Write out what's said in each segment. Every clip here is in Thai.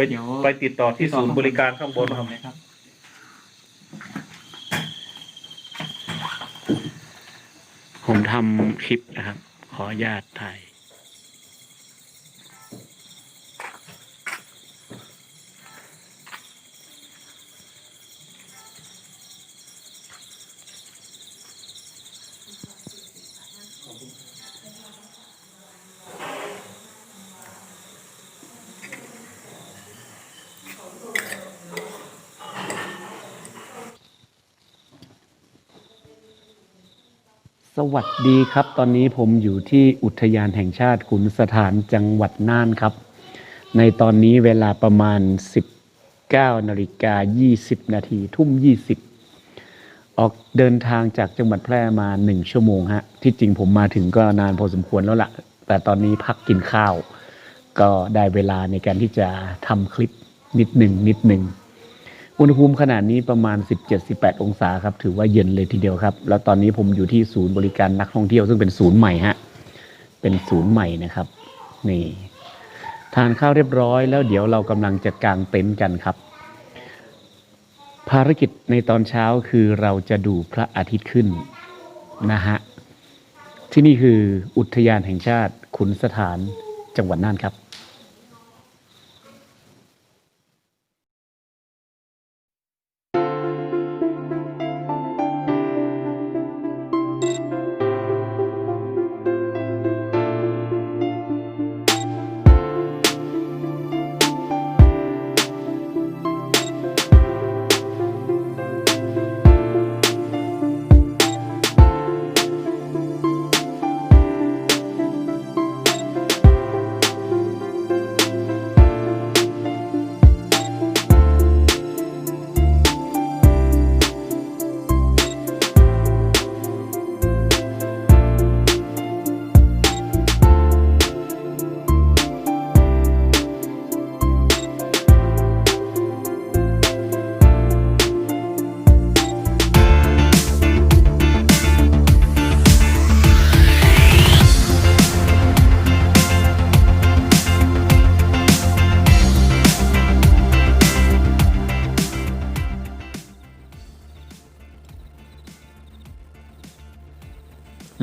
ไปไปติดต่อที่ศูนย์บริการข้างบนครับครับผมทำคลิปนะครับ ขออนุญาตถ่าย วัสดีครับ ตอนนี้ผมอยู่ที่อุทยานแห่งชาติขุนสถานจังหวัดน่านครับ ในตอนนี้เวลาประมาณ 19นาฬิกา20นาทีทุ่ม 20 ออกเดินทางจากจังหวัดแพร่มา 1 ชั่วโมงฮะ ที่จริงผมมาถึงก็นานพอสมควรแล้วละ่ะ แต่ตอนนี้พักกินข้าว ก็ได้เวลาในการที่จะทำคลิปนิดหนึ่งนิดหนึ่ง อุณหภูมิขนาดนี้ประมาณ 17-18 องศาครับ ถือว่าเย็นเลยทีเดียวครับ แล้วตอนนี้ผมอยู่ที่ศูนย์บริการนักท่องเที่ยวซึ่งเป็นศูนย์ใหม่ฮะ เป็นศูนย์ใหม่นะครับ นี่ ทานข้าวเรียบร้อยแล้วเดี๋ยวเรากำลังจะกางเต็นท์กันครับ ภารกิจในตอนเช้าคือเราจะดูพระอาทิตย์ขึ้นนะฮะ ที่นี่คืออุทยานแห่งชาติขุนสถานจังหวัดน่านครับ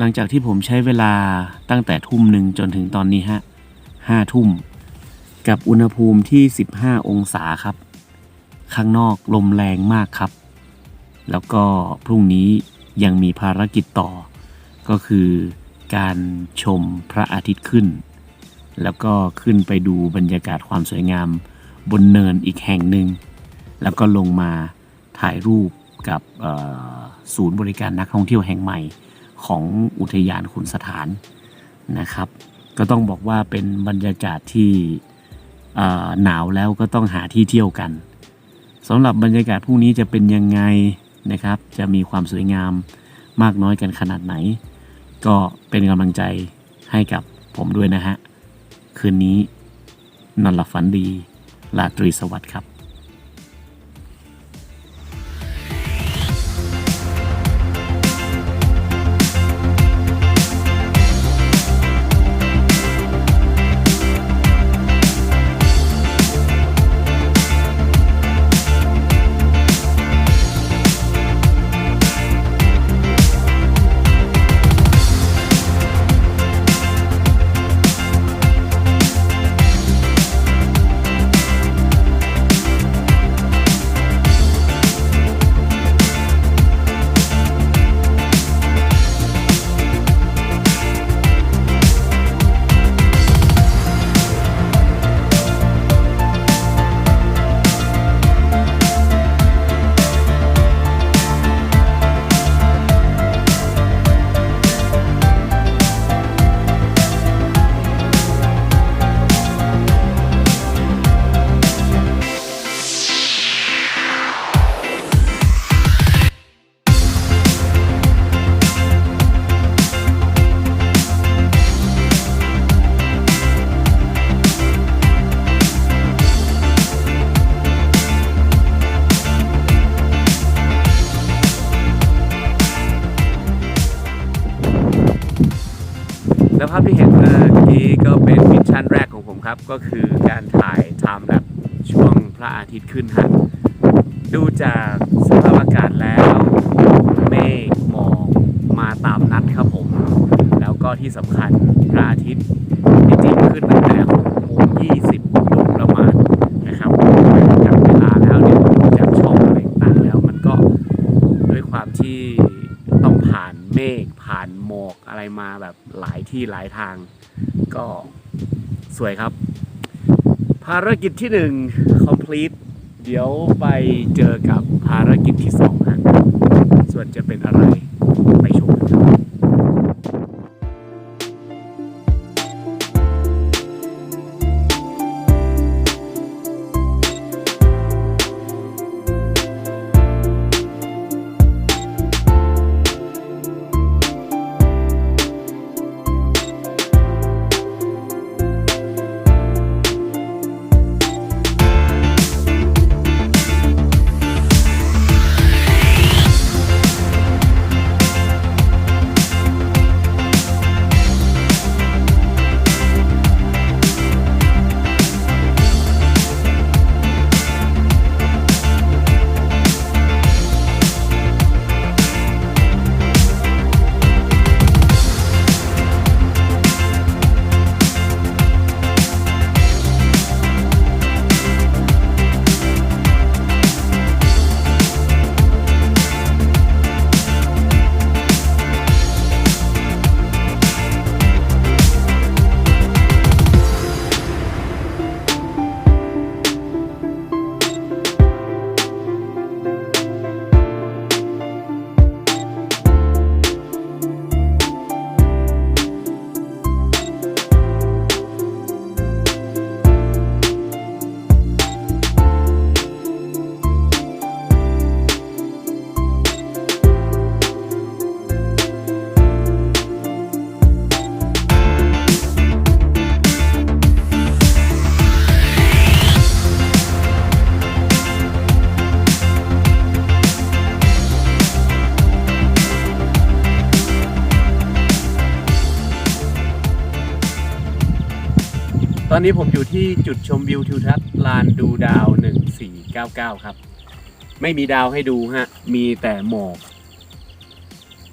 หลังจากที่ผมใช้เวลาตั้งแต่ทุ่มหนึ่งจนถึงตอนนี้ฮะห้าทุ่ม กับอุณหภูมิที่ 15 องศาครับ ข้างนอกลมแรงมากครับ แล้วก็พรุ่งนี้ยังมีภารกิจต่อ ก็คือการชมพระอาทิตย์ขึ้น แล้วก็ขึ้นไปดูบรรยากาศความสวยงาม บนเนินอีกแห่งหนึ่ง แล้วก็ลงมาถ่ายรูปกับศูนย์บริการนักท่องเที่ยวแห่งใหม่ ของอุทยานขุนสถานนะครับ ก็ต้องบอกว่าเป็นบรรยากาศที่หนาวแล้วก็ต้องหาที่เที่ยวกันสำหรับบรรยากาศพรุ่งนี้จะเป็นยังไงนะครับ จะมีความสวยงามมากน้อยกันขนาดไหน ก็เป็นกำลังใจให้กับผมด้วยนะฮะ คืนนี้นอนหลับฝันดีราตรีสวัสดิ์ครับ ชั่นแรกของผมครับ ก็คือการถ่ายไทม์แลปช่วงพระอาทิตย์ขึ้นฮะดูจากสภาพอากาศแล้วเมฆหมอกมาตามนัดครับผม แล้วก็ที่สำคัญพระอาทิตย์ที่จริงขึ้นตั้งแต่6โมง20โดยประมาณนะครับจากเวลาแล้วเนี่ยจากช่องอะไรต่างแล้วมันก็ด้วยความที่ต้องผ่านเมฆผ่านหมอกอะไรมาแบบหลายที่หลายทาง ก็ สวยครับ ภารกิจที่หนึ่ง complete เดี๋ยวไปเจอกับภารกิจที่สองฮะส่วนจะเป็นอะไร อนนี้ผมอยู่ที่จุดชมวิวทิวทัศน์ลานดูดาว 1499 ครับ ไม่มีดาวให้ดูฮะ มีแต่หมอก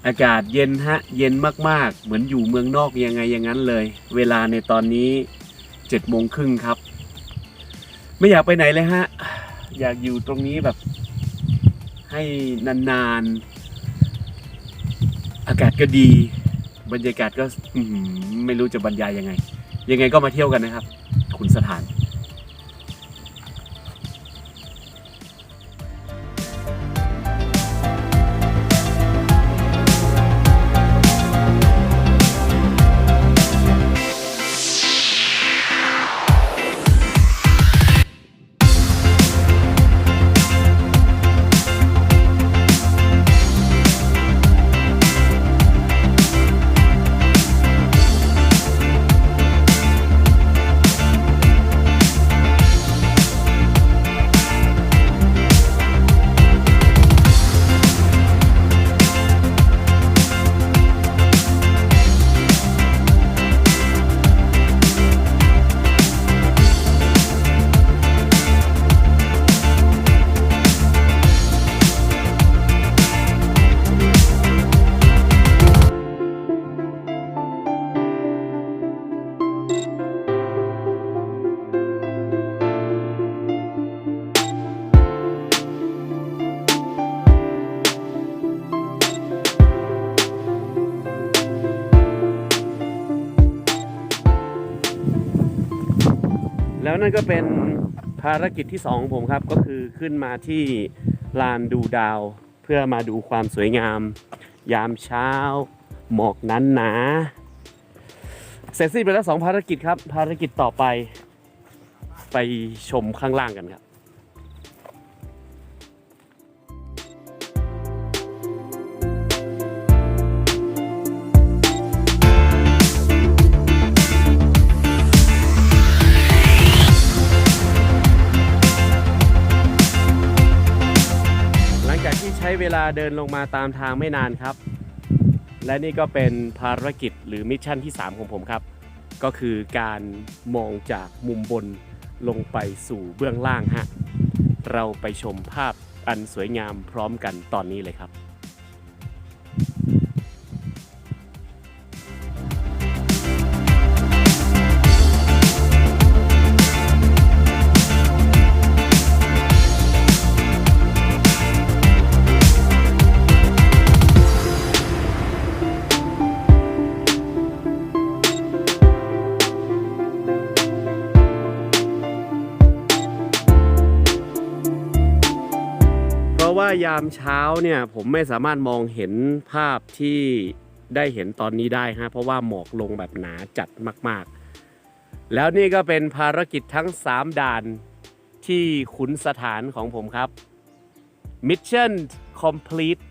อากาศเย็นฮะ เย็นมากๆ เหมือนอยู่เมืองนอกยังไงอย่างนั้นเลย เวลาในตอนนี้7โมงครึ่งครับ ไม่อยากไปไหนเลยฮะ อยากอยู่ตรงนี้แบบ ให้นานๆ อากาศก็ดี บรรยากาศก็ไม่รู้จะบรรยายยังไงยังไงก็มาเที่ยวกันนะครับ คุณสถาน นั่นก็เป็นภารกิจที่สองของผมครับ ก็คือขึ้นมาที่ลานดูดาว เพื่อมาดูความสวยงาม ยามเช้า หมอกนั้นหนา เสร็จสิ้นไปแล้วสองภารกิจครับ ภารกิจต่อไป ไปชมข้างล่างกันครับ เวลาเดินลงมาตามทางไม่นานครับ และนี่ก็เป็นภารกิจหรือมิชชั่นที่ 3 ของผมครับ ก็คือการมองจากมุมบนลงไปสู่เบื้องล่างฮะ เราไปชมภาพอันสวยงามพร้อมกันตอนนี้เลยครับ ว่ายามเช้าเนี่ยผมไม่สามารถมองเห็นภาพที่ได้เห็นตอนนี้ได้ฮะเพราะว่าหมอกลงแบบหนาจัดมาก ๆ แล้วนี่ก็เป็นภารกิจทั้ง 3 ด่านที่ขุนสถานของผมครับ Mission Complete